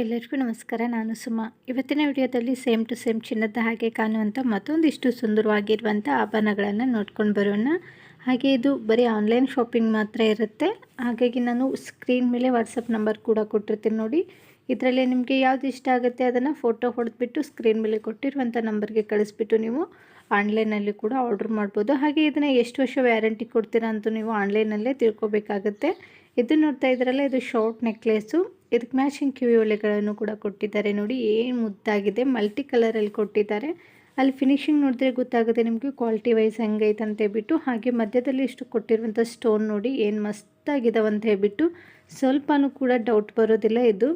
ಎಲ್ಲರಿಗೂ ನಮಸ್ಕಾರ, ನಾನು ಸುಮಾ. ಇವತ್ತಿನ ವಿಡಿಯೋದಲ್ಲಿ ಸೇಮ್ ಟು ಸೇಮ್ ಚಿನ್ನದ ಹಾಗೆ ಕಾಣುವಂಥ ಮತ್ತೊಂದಿಷ್ಟು ಸುಂದರವಾಗಿರುವಂಥ ಆಭರಣಗಳನ್ನು ನೋಡ್ಕೊಂಡು ಬರೋಣ. ಹಾಗೆ ಇದು ಬರೀ ಆನ್ಲೈನ್ ಶಾಪಿಂಗ್ ಮಾತ್ರ ಇರುತ್ತೆ. ಹಾಗಾಗಿ ನಾನು ಸ್ಕ್ರೀನ್ ಮೇಲೆ ವಾಟ್ಸಪ್ ನಂಬರ್ ಕೂಡ ಕೊಟ್ಟಿರ್ತೀನಿ ನೋಡಿ. ಇದರಲ್ಲಿ ನಿಮಗೆ ಯಾವ್ದು ಇಷ್ಟ ಆಗುತ್ತೆ ಅದನ್ನು ಫೋಟೋ ಹೊಡೆದ್ಬಿಟ್ಟು ಸ್ಕ್ರೀನ್ ಮೇಲೆ ಕೊಟ್ಟಿರುವಂಥ ನಂಬರ್ಗೆ ಕಳಿಸ್ಬಿಟ್ಟು ನೀವು ಆನ್ಲೈನಲ್ಲಿ ಕೂಡ ಆರ್ಡ್ರ್ ಮಾಡ್ಬೋದು. ಹಾಗೆ ಇದನ್ನು ಎಷ್ಟು ವರ್ಷ ವ್ಯಾರಂಟಿ ಕೊಡ್ತೀರಾ ಅಂತ ನೀವು ಆನ್ಲೈನಲ್ಲೇ ತಿಳ್ಕೊಬೇಕಾಗತ್ತೆ. ಇದು ನೋಡ್ತಾ ಇದ್ರಲ್ಲ ಇದು ಶಾರ್ಟ್ ನೆಕ್ಲೆಸ್ಸು ಇದಕ್ಕೆ ಮ್ಯಾಚಿಂಗ್ ಕಿವಿ ಒಲೆಗಳನ್ನು ಕೂಡ ಕೊಟ್ಟಿದ್ದಾರೆ ನೋಡಿ. ಏನು ಮುದ್ದಾಗಿದೆ. ಮಲ್ಟಿ ಕಲರಲ್ಲಿ ಕೊಟ್ಟಿದ್ದಾರೆ. ಅಲ್ಲಿ ಫಿನಿಶಿಂಗ್ ನೋಡಿದ್ರೆ ಗೊತ್ತಾಗುತ್ತೆ ನಿಮಗೆ ಕ್ವಾಲಿಟಿ ವೈಸ್ ಹೆಂಗೈತೆ ಅಂತ ಹೇಳ್ಬಿಟ್ಟು. ಹಾಗೆ ಮಧ್ಯದಲ್ಲಿ ಇಷ್ಟು ಕೊಟ್ಟಿರುವಂಥ ಸ್ಟೋನ್ ನೋಡಿ ಏನು ಮಸ್ತಾಗಿದಾವೆ ಅಂತ ಹೇಳ್ಬಿಟ್ಟು. ಸ್ವಲ್ಪನೂ ಕೂಡ ಡೌಟ್ ಬರೋದಿಲ್ಲ. ಇದು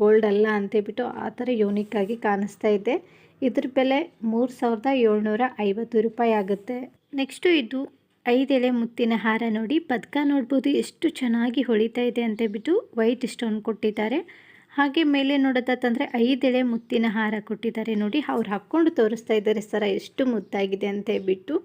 ಗೋಲ್ಡ್ ಅಲ್ಲ ಅಂತ ಹೇಳ್ಬಿಟ್ಟು ಆ ಥರ ಯೂನಿಕ್ ಆಗಿ ಕಾಣಿಸ್ತಾ ಇದೆ. ಇದ್ರ ಬೆಲೆ ಮೂರು ಸಾವಿರದ ಏಳ್ನೂರ ಐವತ್ತು ರೂಪಾಯಿ ಆಗುತ್ತೆ. ನೆಕ್ಸ್ಟು ಇದು ಐದೆಳೆ ಮುತ್ತಿನ ಹಾರ ನೋಡಿ ಪದಕ ನೋಡ್ಬೋದು ಎಷ್ಟು ಚೆನ್ನಾಗಿ ಹೊಳಿತಾ ಇದೆ ಅಂತ ಬಿಟ್ಟು ವೈಟ್ ಸ್ಟೋನ್ ಕೊಟ್ಟಿದ್ದಾರೆ. ಹಾಗೆ ಮೇಲೆ ನೋಡೋದಂದರೆ ಐದೆಳೆ ಮುತ್ತಿನ ಹಾರ ಕೊಟ್ಟಿದ್ದಾರೆ ನೋಡಿ. ಅವ್ರು ಹಾಕ್ಕೊಂಡು ತೋರಿಸ್ತಾ ಇದ್ದಾರೆ ಸರ ಎಷ್ಟು ಮುದ್ದಾಗಿದೆ ಅಂತ ಬಿಟ್ಟು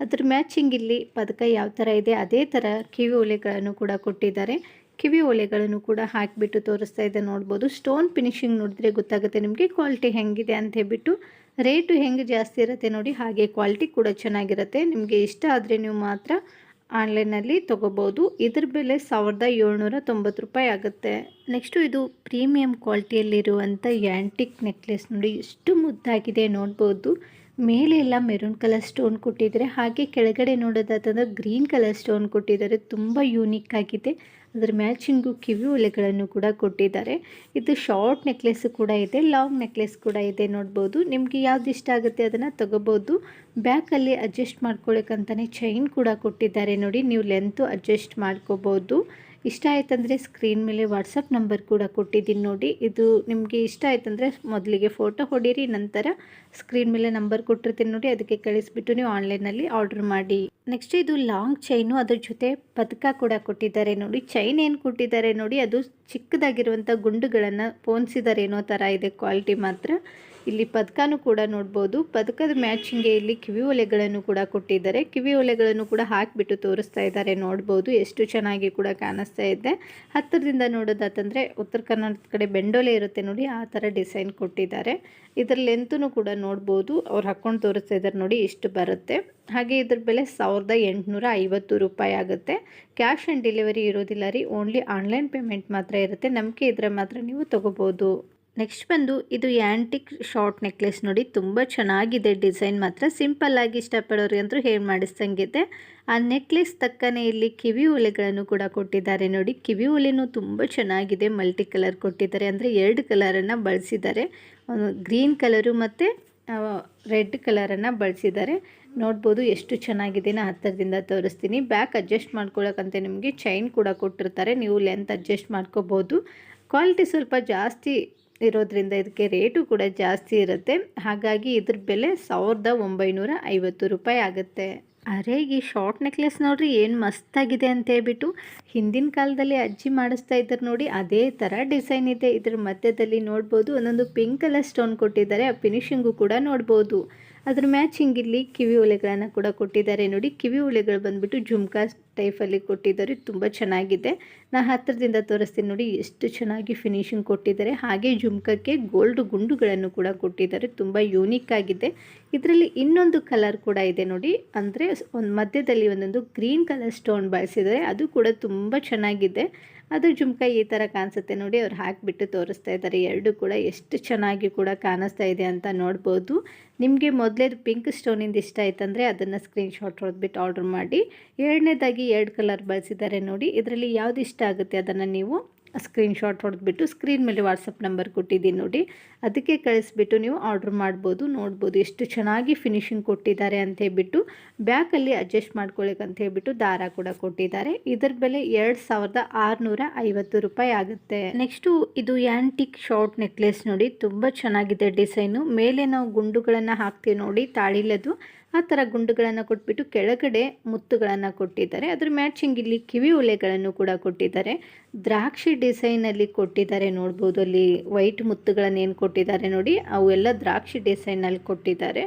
ಅದ್ರ ಮ್ಯಾಚಿಂಗ್ ಇಲ್ಲಿ ಪದಕ ಯಾವ ಥರ ಇದೆ ಅದೇ ಥರ ಕಿವಿ ಒಲೆಗಳನ್ನು ಕೂಡ ಕೊಟ್ಟಿದ್ದಾರೆ. ಕಿವಿ ಒಲೆಗಳನ್ನು ಕೂಡ ಹಾಕಿಬಿಟ್ಟು ತೋರಿಸ್ತಾ ಇದೆ ನೋಡ್ಬೋದು. ಸ್ಟೋನ್ ಫಿನಿಶಿಂಗ್ ನೋಡಿದ್ರೆ ಗೊತ್ತಾಗುತ್ತೆ ನಿಮಗೆ ಕ್ವಾಲಿಟಿ ಹೆಂಗಿದೆ ಅಂತ ಹೇಳ್ಬಿಟ್ಟು ರೇಟು ಹೆಂಗೆ ಜಾಸ್ತಿ ಇರುತ್ತೆ ನೋಡಿ, ಹಾಗೆ ಕ್ವಾಲಿಟಿ ಕೂಡ ಚೆನ್ನಾಗಿರುತ್ತೆ. ನಿಮಗೆ ಇಷ್ಟ ಆದರೆ ನೀವು ಮಾತ್ರ ಆನ್ಲೈನಲ್ಲಿ ತೊಗೋಬೋದು. ಇದ್ರ ಬೆಲೆ ಸಾವಿರದ ಏಳ್ನೂರ ತೊಂಬತ್ತು ರೂಪಾಯಿ ಆಗುತ್ತೆ. ನೆಕ್ಸ್ಟು ಇದು ಪ್ರೀಮಿಯಂ ಕ್ವಾಲಿಟಿಯಲ್ಲಿರುವಂಥ ಯಾಂಟಿಕ್ ನೆಕ್ಲೆಸ್ ನೋಡಿ, ಎಷ್ಟು ಮುದ್ದಾಗಿದೆ ನೋಡ್ಬೋದು. ಮೇಲೆ ಎಲ್ಲ ಮೆರೂನ್ ಕಲರ್ ಸ್ಟೋನ್ ಕೊಟ್ಟಿದ್ದಾರೆ. ಹಾಗೆ ಕೆಳಗಡೆ ನೋಡೋದಾದ್ರೆ ಗ್ರೀನ್ ಕಲರ್ ಸ್ಟೋನ್ ಕೊಟ್ಟಿದ್ದಾರೆ. ತುಂಬ ಯೂನಿಕ್ ಆಗಿದೆ. ಅದರ ಮ್ಯಾಚಿಂಗು ಕಿವಿ ಒಲೆಗಳನ್ನು ಕೂಡ ಕೊಟ್ಟಿದ್ದಾರೆ. ಇದು ಶಾರ್ಟ್ ನೆಕ್ಲೆಸ್ ಕೂಡ ಇದೆ, ಲಾಂಗ್ ನೆಕ್ಲೆಸ್ ಕೂಡ ಇದೆ ನೋಡ್ಬೋದು. ನಿಮಗೆ ಯಾವ್ದು ಇಷ್ಟ ಆಗುತ್ತೆ ಅದನ್ನು ತಗೋಬೋದು. ಬ್ಯಾಕಲ್ಲಿ ಅಡ್ಜಸ್ಟ್ ಮಾಡ್ಕೊಳ್ಳೋಕ್ಕಂತಲೇ ಚೈನ್ ಕೂಡ ಕೊಟ್ಟಿದ್ದಾರೆ ನೋಡಿ, ನೀವು ಲೆಂತು ಅಡ್ಜಸ್ಟ್ ಮಾಡ್ಕೋಬೋದು. ಇಷ್ಟ ಆಯ್ತಂದರೆ ಸ್ಕ್ರೀನ್ ಮೇಲೆ ವಾಟ್ಸಪ್ ನಂಬರ್ ಕೂಡ ಕೊಟ್ಟಿದ್ದೀನಿ ನೋಡಿ. ಇದು ನಿಮಗೆ ಇಷ್ಟ ಆಯ್ತಂದರೆ ಮೊದಲಿಗೆ ಫೋಟೋ ಹೊಡೀರಿ, ನಂತರ ಸ್ಕ್ರೀನ್ ಮೇಲೆ ನಂಬರ್ ಕೊಟ್ಟಿರ್ತೀನಿ ನೋಡಿ. ಅದಕ್ಕೆ ಕಳಿಸ್ಬಿಟ್ಟು ನೀವು ಆನ್ಲೈನಲ್ಲಿ ಆರ್ಡರ್ ಮಾಡಿ. ನೆಕ್ಸ್ಟ್ ಇದು ಲಾಂಗ್ ಚೈನು ಅದ್ರ ಜೊತೆ ಪದಕ ಕೂಡ ಕೊಟ್ಟಿದ್ದಾರೆ ನೋಡಿ. ಚೈನ್ ಏನು ಕೊಟ್ಟಿದ್ದಾರೆ ನೋಡಿ. ಅದು ಚಿಕ್ಕದಾಗಿರುವಂಥ ಗುಂಡುಗಳನ್ನು ಪೋನ್ಸಿದಾರೆ ಏನೋ ಥರ ಇದೆ ಕ್ವಾಲಿಟಿ ಮಾತ್ರ. ಇಲ್ಲಿ ಪದಕನೂ ಕೂಡ ನೋಡ್ಬೋದು. ಪದಕದ ಮ್ಯಾಚಿಂಗ್ಗೆ ಇಲ್ಲಿ ಕಿವಿ ಒಲೆಗಳನ್ನು ಕೂಡ ಕೊಟ್ಟಿದ್ದಾರೆ. ಕಿವಿ ಒಲೆಗಳನ್ನು ಕೂಡ ಹಾಕಿಬಿಟ್ಟು ತೋರಿಸ್ತಾ ಇದ್ದಾರೆ, ನೋಡ್ಬೋದು. ಎಷ್ಟು ಚೆನ್ನಾಗಿ ಕೂಡ ಕಾಣಿಸ್ತಾ ಇದೆ. ಹತ್ತಿರದಿಂದ ನೋಡೋದಾತಂದರೆ ಉತ್ತರ ಕರ್ನಾಟಕದ ಕಡೆ ಬೆಂಡೋಲೆ ಇರುತ್ತೆ ನೋಡಿ, ಆ ಥರ ಡಿಸೈನ್ ಕೊಟ್ಟಿದ್ದಾರೆ. ಇದರ ಲೆಂತೂ ಕೂಡ ನೋಡ್ಬೋದು. ಅವ್ರು ಹಾಕ್ಕೊಂಡು ತೋರಿಸ್ತಾ ಇದ್ದಾರೆ ನೋಡಿ, ಇಷ್ಟು ಬರುತ್ತೆ. ಹಾಗೆ ಇದ್ರ ಬೆಲೆ ಸಾವಿರದ ಎಂಟುನೂರ ಐವತ್ತು ರೂಪಾಯಿ ಆಗುತ್ತೆ. ಕ್ಯಾಶ್ ಆನ್ ಡೆಲಿವರಿ ಇರೋದಿಲ್ಲ ರೀ, ಓನ್ಲಿ ಆನ್ಲೈನ್ ಪೇಮೆಂಟ್ ಮಾತ್ರ ಇರುತ್ತೆ. ನಂಬಿಕೆ ಇದ್ರೆ ಮಾತ್ರ ನೀವು ತೊಗೋಬೋದು. ನೆಕ್ಸ್ಟ್ ಬಂದು ಇದು ಆ್ಯಂಟಿಕ್ ಶಾರ್ಟ್ ನೆಕ್ಲೆಸ್ ನೋಡಿ, ತುಂಬ ಚೆನ್ನಾಗಿದೆ ಡಿಸೈನ್ ಮಾತ್ರ. ಸಿಂಪಲ್ ಆಗಿ ಇಷ್ಟಪಡೋರು ಅಂದರೂ ಹೇಳಿ ಮಾಡಿಸ್ದಂಗಿದೆ ಆ ನೆಕ್ಲೆಸ್ ತಕ್ಕನೆ ಇಲ್ಲಿ ಕಿವಿ ಉಲೆಗಳನ್ನು ಕೂಡ ಕೊಟ್ಟಿದ್ದಾರೆ ನೋಡಿ. ಕಿವಿ ಉಲೆನೂ ತುಂಬ ಚೆನ್ನಾಗಿದೆ, ಮಲ್ಟಿ ಕಲರ್ ಕೊಟ್ಟಿದ್ದಾರೆ. ಅಂದರೆ ಎರಡು ಕಲರನ್ನು ಬಳಸಿದ್ದಾರೆ. ಗ್ರೀನ್ ಕಲರು ಮತ್ತು ರೆಡ್ ಕಲರನ್ನು ಬಳಸಿದ್ದಾರೆ. ನೋಡ್ಬೋದು ಎಷ್ಟು ಚೆನ್ನಾಗಿದೆ ನಾ ಹತ್ತಿರದಿಂದ ತೋರಿಸ್ತೀನಿ. ಬ್ಯಾಕ್ ಅಡ್ಜಸ್ಟ್ ಮಾಡ್ಕೊಳ್ಳೋಕ್ಕಂತೆ ನಿಮಗೆ ಚೈನ್ ಕೂಡ ಕೊಟ್ಟಿರ್ತಾರೆ. ನೀವು ಲೆಂತ್ ಅಡ್ಜಸ್ಟ್ ಮಾಡ್ಕೋಬೋದು. ಕ್ವಾಲಿಟಿ ಸ್ವಲ್ಪ ಜಾಸ್ತಿ ಇರೋದ್ರಿಂದ ಇದಕ್ಕೆ ರೇಟು ಕೂಡ ಜಾಸ್ತಿ ಇರುತ್ತೆ. ಹಾಗಾಗಿ ಇದ್ರ ಬೆಲೆ ಸಾವಿರದ ಒಂಬೈನೂರ ಐವತ್ತು ರೂಪಾಯಿ ಆಗುತ್ತೆ. ಅರೆ, ಈ ಶಾರ್ಟ್ ನೆಕ್ಲೆಸ್ ನೋಡ್ರಿ ಏನು ಮಸ್ತಾಗಿದೆ ಅಂತ ಹೇಳ್ಬಿಟ್ಟು ಹಿಂದಿನ ಕಾಲದಲ್ಲಿ ಅಜ್ಜಿ ಮಾಡಿಸ್ತಾ ಇದ್ದಾರೆ ನೋಡಿ, ಅದೇ ಥರ ಡಿಸೈನ್ ಇದೆ. ಇದ್ರ ಮಧ್ಯದಲ್ಲಿ ನೋಡ್ಬೋದು, ಒಂದೊಂದು ಪಿಂಕ್ ಕಲರ್ ಸ್ಟೋನ್ ಕೊಟ್ಟಿದ್ದಾರೆ. ಆ ಫಿನಿಷಿಂಗು ಕೂಡ ನೋಡ್ಬೋದು. ಅದ್ರ ಮ್ಯಾಚಿಂಗ್ ಇಲ್ಲಿ ಕಿವಿ ಒಲೆಗಳನ್ನು ಕೂಡ ಕೊಟ್ಟಿದ್ದಾರೆ ನೋಡಿ. ಕಿವಿ ಒಲೆಗಳು ಬಂದುಬಿಟ್ಟು ಜುಮ್ಕಾ ಟೈಫಲ್ಲಿ ಕೊಟ್ಟಿದ್ದಾರೆ. ತುಂಬ ಚೆನ್ನಾಗಿದೆ. ನಾ ಹತ್ತಿರದಿಂದ ತೋರಿಸ್ತೀನಿ ನೋಡಿ, ಎಷ್ಟು ಚೆನ್ನಾಗಿ ಫಿನಿಶಿಂಗ್ ಕೊಟ್ಟಿದ್ದಾರೆ. ಹಾಗೆ ಜುಮ್ಕಕ್ಕೆ ಗೋಲ್ಡ್ ಗುಂಡುಗಳನ್ನು ಕೂಡ ಕೊಟ್ಟಿದ್ದಾರೆ. ತುಂಬ ಯೂನಿಕ್ ಆಗಿದೆ. ಇದರಲ್ಲಿ ಇನ್ನೊಂದು ಕಲರ್ ಕೂಡ ಇದೆ ನೋಡಿ. ಅಂದರೆ ಒಂದು ಮಧ್ಯದಲ್ಲಿ ಒಂದೊಂದು ಗ್ರೀನ್ ಕಲರ್ ಸ್ಟೋನ್ ಬಳಸಿದ್ದಾರೆ. ಅದು ಕೂಡ ತುಂಬ ಚೆನ್ನಾಗಿದೆ. ಅದು ಜುಮ್ಕ ಈ ಥರ ಕಾಣಿಸುತ್ತೆ ನೋಡಿ, ಅವ್ರು ಹಾಕಿಬಿಟ್ಟು ತೋರಿಸ್ತಾ ಇದ್ದಾರೆ. ಎರಡು ಕೂಡ ಎಷ್ಟು ಚೆನ್ನಾಗಿ ಕೂಡ ಕಾಣಿಸ್ತಾ ಇದೆ ಅಂತ ನೋಡ್ಬೋದು. ನಿಮಗೆ ಮೊದಲೇದು ಪಿಂಕ್ ಸ್ಟೋನಿಂದ ಇಷ್ಟ ಆಯ್ತಂದರೆ ಅದನ್ನು ಸ್ಕ್ರೀನ್ಶಾಟ್ ಹೊಡೆದ್ಬಿಟ್ಟು ಆರ್ಡ್ರ್ ಮಾಡಿ. ಎರಡನೇದಾಗಿ ಎರಡು ಕಲರ್ ಬಳಸಿದ್ದಾರೆ ನೋಡಿ, ಇದರಲ್ಲಿ ಯಾವ್ದು ಇಷ್ಟ ಆಗುತ್ತೆ ಅದನ್ನು ನೀವು ಸ್ಕ್ರೀನ್ಶಾಟ್ ಹೊಡೆದ್ಬಿಟ್ಟು ಸ್ಕ್ರೀನ್ ಮೇಲೆ ವಾಟ್ಸಪ್ ನಂಬರ್ ಕೊಟ್ಟಿದ್ದೀನಿ ನೋಡಿ. ಅದಕ್ಕೆ ಕಳಿಸ್ಬಿಟ್ಟು ನೀವು ಆರ್ಡ್ರ್ ಮಾಡ್ಬೋದು, ನೋಡ್ಬೋದು ಎಷ್ಟು ಚೆನ್ನಾಗಿ ಫಿನಿಶಿಂಗ್ ಕೊಟ್ಟಿದ್ದಾರೆ ಅಂತ ಹೇಳ್ಬಿಟ್ಟು ಬ್ಯಾಕಲ್ಲಿ ಅಡ್ಜಸ್ಟ್ ಮಾಡ್ಕೊಳ್ಳಿಕ್ಕೆ ಅಂತ ಹೇಳ್ಬಿಟ್ಟು ದಾರ ಕೂಡ ಕೊಟ್ಟಿದ್ದಾರೆ. ಇದರ ಬೆಲೆ ಎರಡು ಸಾವಿರದ ಆರುನೂರ ಐವತ್ತು ರೂಪಾಯಿ ಆಗುತ್ತೆ. ನೆಕ್ಸ್ಟು ಇದು ಯಾಂಟಿಕ್ ಶಾರ್ಟ್ ನೆಕ್ಲೆಸ್ ನೋಡಿ, ತುಂಬ ಚೆನ್ನಾಗಿದೆ ಡಿಸೈನು. ಮೇಲೆ ನಾವು ಗುಂಡುಗಳನ್ನು ಹಾಕ್ತೀವಿ ನೋಡಿ, ತಾಳಿಲದು. ಆ ಥರ ಗುಂಡುಗಳನ್ನು ಕೊಟ್ಬಿಟ್ಟು ಕೆಳಗಡೆ ಮುತ್ತುಗಳನ್ನು ಕೊಟ್ಟಿದ್ದಾರೆ. ಅದ್ರ ಮ್ಯಾಚಿಂಗ್ ಇಲ್ಲಿ ಕಿವಿ ಉಲೆಗಳನ್ನು ಕೂಡ ಕೊಟ್ಟಿದ್ದಾರೆ. ದ್ರಾಕ್ಷಿ ಡಿಸೈನಲ್ಲಿ ಕೊಟ್ಟಿದ್ದಾರೆ ನೋಡ್ಬೋದು. ಅಲ್ಲಿ ವೈಟ್ ಮುತ್ತುಗಳನ್ನು ಏನು ಕೊಟ್ಟಿದ್ದಾರೆ ನೋಡಿ ಅವೆಲ್ಲ ದ್ರಾಕ್ಷಿ ಡಿಸೈನಲ್ಲಿ ಕೊಟ್ಟಿದ್ದಾರೆ.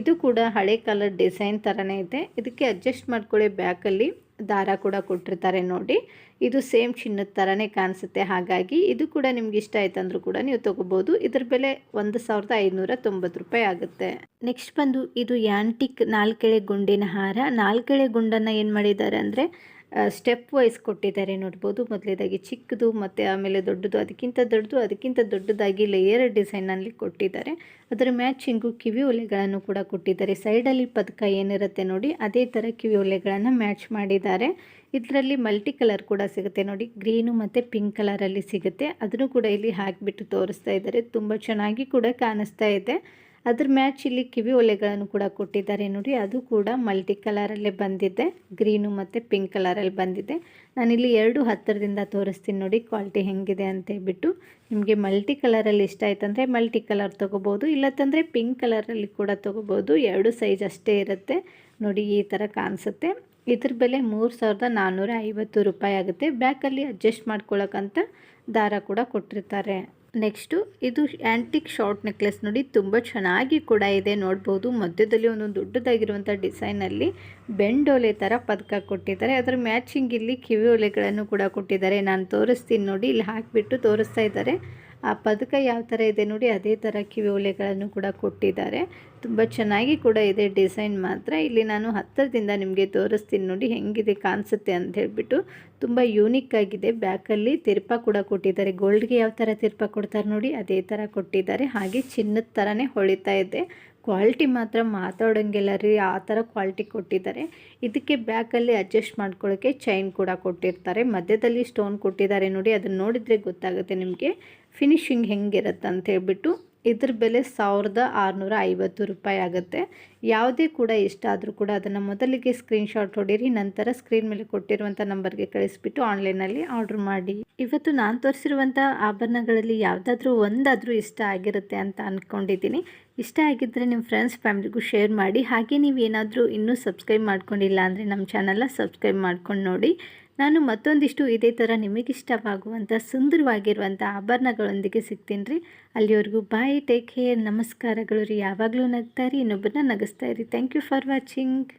ಇದು ಕೂಡ ಹಳೆ ಕಲರ್ ಡಿಸೈನ್ ಥರನೇ ಇದೆ. ಇದಕ್ಕೆ ಅಡ್ಜಸ್ಟ್ ಮಾಡ್ಕೊಳ್ಳಿ ಬ್ಯಾಕಲ್ಲಿ. ದಾರ ಕೂಡ ಕೊಟ್ಟಿರ್ತಾರೆ ನೋಡಿ. ಇದು ಸೇಮ್ ಚಿನ್ನದ ಥರನೇ ಕಾಣಿಸುತ್ತೆ. ಹಾಗಾಗಿ ಇದು ಕೂಡ ನಿಮ್ಗೆ ಇಷ್ಟ ಆಯ್ತಂದ್ರೂ ಕೂಡ ನೀವು ತೊಗೋಬೋದು. ಇದ್ರ ಬೆಲೆ ಒಂದು ಸಾವಿರದ ಐನೂರ ತೊಂಬತ್ತು ರೂಪಾಯಿ ಆಗುತ್ತೆ. ನೆಕ್ಸ್ಟ್ ಬಂದು ಇದು ಯಾಂಟಿಕ್ ನಾಲ್ಕೆಳೆ ಗುಂಡಿನ ಹಾರ. ನಾಲ್ಕೆಳೆ ಗುಂಡನ್ನು ಏನು ಮಾಡಿದ್ದಾರೆ ಅಂದರೆ ಸ್ಟೆಪ್ ವೈಸ್ ಕೊಟ್ಟಿದ್ದಾರೆ ನೋಡ್ಬೋದು. ಮೊದಲೇದಾಗಿ ಚಿಕ್ಕದು, ಮತ್ತು ಆಮೇಲೆ ದೊಡ್ಡದು, ಅದಕ್ಕಿಂತ ದೊಡ್ಡದು, ಅದಕ್ಕಿಂತ ದೊಡ್ಡದಾಗಿ ಲೇಯರ್ ಡಿಸೈನಲ್ಲಿ ಕೊಟ್ಟಿದ್ದಾರೆ. ಅದರ ಮ್ಯಾಚಿಂಗು ಕಿವಿ ಒಲೆಗಳನ್ನು ಕೂಡ ಕೊಟ್ಟಿದ್ದಾರೆ. ಸೈಡಲ್ಲಿ ಪದಕ ಏನಿರುತ್ತೆ ನೋಡಿ, ಅದೇ ಥರ ಕಿವಿ ಒಲೆಗಳನ್ನು ಮ್ಯಾಚ್ ಮಾಡಿದ್ದಾರೆ. ಇದರಲ್ಲಿ ಮಲ್ಟಿ ಕಲರ್ ಕೂಡ ಸಿಗುತ್ತೆ ನೋಡಿ. ಗ್ರೀನು ಮತ್ತು ಪಿಂಕ್ ಕಲರಲ್ಲಿ ಸಿಗುತ್ತೆ. ಅದನ್ನು ಕೂಡ ಇಲ್ಲಿ ಹಾಕಿಬಿಟ್ಟು ತೋರಿಸ್ತಾ ಇದ್ದಾರೆ. ತುಂಬ ಚೆನ್ನಾಗಿ ಕೂಡ ಕಾಣಿಸ್ತಾ ಇದೆ. ಅದ್ರ ಮ್ಯಾಚ್ ಇಲ್ಲಿ ಕಿವಿ ಒಲೆಗಳನ್ನು ಕೂಡ ಕೊಟ್ಟಿದ್ದಾರೆ ನೋಡಿ. ಅದು ಕೂಡ ಮಲ್ಟಿ ಕಲರಲ್ಲೇ ಬಂದಿದೆ. ಗ್ರೀನು ಮತ್ತು ಪಿಂಕ್ ಕಲರಲ್ಲಿ ಬಂದಿದೆ. ನಾನಿಲ್ಲಿ ಎರಡು ಹತ್ತಿರದಿಂದ ತೋರಿಸ್ತೀನಿ ನೋಡಿ ಕ್ವಾಲಿಟಿ ಹೆಂಗಿದೆ ಅಂತ ಹೇಳ್ಬಿಟ್ಟು. ನಿಮಗೆ ಮಲ್ಟಿ ಕಲರಲ್ಲಿ ಇಷ್ಟ ಆಯ್ತಂದರೆ ಮಲ್ಟಿ ಕಲರ್ ತೊಗೋಬೋದು ಇಲ್ಲತ್ತಂದರೆ ಪಿಂಕ್ ಕಲರಲ್ಲಿ ಕೂಡ ತೊಗೋಬೋದು. ಎರಡು ಸೈಜ್ ಅಷ್ಟೇ ಇರುತ್ತೆ. ನೋಡಿ ಈ ಥರ ಕಾಣಿಸುತ್ತೆ. ಇದ್ರ ಬೆಲೆ ಮೂರು ಸಾವಿರದ ನಾನ್ನೂರ ಐವತ್ತು ರೂಪಾಯಿ ಆಗುತ್ತೆ. ಬ್ಯಾಕಲ್ಲಿ ಅಡ್ಜಸ್ಟ್ ಮಾಡ್ಕೊಳ್ಳೋಕ್ಕಂತ ದಾರ ಕೂಡ ಕೊಟ್ಟಿರ್ತಾರೆ. ನೆಕ್ಸ್ಟು, ಇದು ಆ್ಯಂಟಿಕ್ ಶಾರ್ಟ್ ನೆಕ್ಲೆಸ್ ನೋಡಿ ತುಂಬ ಚೆನ್ನಾಗಿ ಕೂಡ ಇದೆ. ನೋಡ್ಬೋದು, ಮಧ್ಯದಲ್ಲಿ ಒಂದು ದೊಡ್ಡದಾಗಿರುವಂಥ ಡಿಸೈನಲ್ಲಿ ಬೆಂಡೋಲೆ ಥರ ಪದಕ ಕೊಟ್ಟಿದ್ದಾರೆ. ಅದರ ಮ್ಯಾಚಿಂಗ್ ಇಲ್ಲಿ ಕಿವಿ ಒಲೆಗಳನ್ನು ಕೂಡ ಕೊಟ್ಟಿದ್ದಾರೆ. ನಾನು ತೋರಿಸ್ತೀನಿ ನೋಡಿ, ಇಲ್ಲಿ ಹಾಕಿಬಿಟ್ಟು ತೋರಿಸ್ತಾ ಇದ್ದಾರೆ. ಆ ಪದಕ ಯಾವ ಥರ ಇದೆ ನೋಡಿ, ಅದೇ ಥರ ಕಿವಿ ಒಲೆಗಳನ್ನು ಕೂಡ ಕೊಟ್ಟಿದ್ದಾರೆ. ತುಂಬ ಚೆನ್ನಾಗಿ ಕೂಡ ಇದೆ ಡಿಸೈನ್ ಮಾತ್ರ. ಇಲ್ಲಿ ನಾನು ಹತ್ತಿರದಿಂದ ನಿಮಗೆ ತೋರಿಸ್ತೀನಿ ನೋಡಿ ಹೆಂಗಿದೆ ಕಾಣಿಸುತ್ತೆ ಅಂತ ಹೇಳಿಬಿಟ್ಟು. ತುಂಬ ಯೂನಿಕ್ ಆಗಿದೆ. ಬ್ಯಾಕಲ್ಲಿ ತಿರ್ಪ ಕೂಡ ಕೊಟ್ಟಿದ್ದಾರೆ. ಗೋಲ್ಡ್ಗೆ ಯಾವ ಥರ ತಿರ್ಪ ಕೊಡ್ತಾರೆ ನೋಡಿ, ಅದೇ ಥರ ಕೊಟ್ಟಿದ್ದಾರೆ. ಹಾಗೆ ಚಿನ್ನದ ಥರನೇ ಹೊಳಿತಾ ಇದೆ. ಕ್ವಾಲಿಟಿ ಮಾತ್ರ ಮಾತಾಡೋಂಗಿಲ್ಲ ರೀ, ಆ ಥರ ಕ್ವಾಲಿಟಿ ಕೊಟ್ಟಿದ್ದಾರೆ. ಇದಕ್ಕೆ ಬ್ಯಾಕಲ್ಲಿ ಅಡ್ಜಸ್ಟ್ ಮಾಡ್ಕೊಳ್ಳೋಕ್ಕೆ ಚೈನ್ ಕೂಡ ಕೊಟ್ಟಿರ್ತಾರೆ. ಮಧ್ಯದಲ್ಲಿ ಸ್ಟೋನ್ ಕೊಟ್ಟಿದ್ದಾರೆ ನೋಡಿ, ಅದನ್ನು ನೋಡಿದರೆ ಗೊತ್ತಾಗುತ್ತೆ ನಿಮಗೆ. ಫಿನಿಶಿಂಗ್ ಹೆಂಗಿರುತ್ತೆ ಅಂತ ಹೇಳ್ಬಿಟ್ಟು ಇದ್ರ ಬೆಲೆ ಸಾವಿರದ ಆರುನೂರ ಐವತ್ತು ರೂಪಾಯಿ ಆಗುತ್ತೆ. ಯಾವುದೇ ಕೂಡ ಇಷ್ಟ ಕೂಡ ಅದನ್ನು ಮೊದಲಿಗೆ ಸ್ಕ್ರೀನ್ಶಾಟ್ ಹೊಡೀರಿ, ನಂತರ ಸ್ಕ್ರೀನ್ ಮೇಲೆ ಕೊಟ್ಟಿರುವಂಥ ನಂಬರ್ಗೆ ಕಳಿಸ್ಬಿಟ್ಟು ಆನ್ಲೈನಲ್ಲಿ ಆರ್ಡ್ರ್ ಮಾಡಿ. ಇವತ್ತು ನಾನು ತೋರಿಸಿರುವಂಥ ಆಭರಣಗಳಲ್ಲಿ ಯಾವುದಾದ್ರೂ ಒಂದಾದರೂ ಇಷ್ಟ ಆಗಿರುತ್ತೆ ಅಂತ ಅಂದ್ಕೊಂಡಿದ್ದೀನಿ ಇಷ್ಟ ಆಗಿದ್ದರೆ ನಿಮ್ಮ ಫ್ರೆಂಡ್ಸ್ ಫ್ಯಾಮಿಲಿಗೂ ಶೇರ್ ಮಾಡಿ. ಹಾಗೆ ನೀವು ಏನಾದರೂ ಇನ್ನೂ ಸಬ್ಸ್ಕ್ರೈಬ್ ಮಾಡ್ಕೊಂಡಿಲ್ಲ ಅಂದರೆ ನಮ್ಮ ಚಾನಲ್ನ ಸಬ್ಸ್ಕ್ರೈಬ್ ಮಾಡ್ಕೊಂಡು ನೋಡಿ. ನಾನು ಮತ್ತೊಂದಿಷ್ಟು ಇದೇ ಥರ ನಿಮಗಿಷ್ಟವಾಗುವಂಥ ಸುಂದರವಾಗಿರುವಂಥ ಆಭರಣಗಳೊಂದಿಗೆ ಸಿಗ್ತೀನಿ ರೀ. ಅಲ್ಲಿವರೆಗೂ ಬಾಯ್, ಟೇಕ್ ಕೇರ್, ನಮಸ್ಕಾರಗಳು ರೀ. ಯಾವಾಗಲೂ ನಗ್ತಾ ರೀ ಇನ್ನೊಬ್ಬರನ್ನ ನಗಿಸ್ತಾ ಇರಿ. Thank you for watching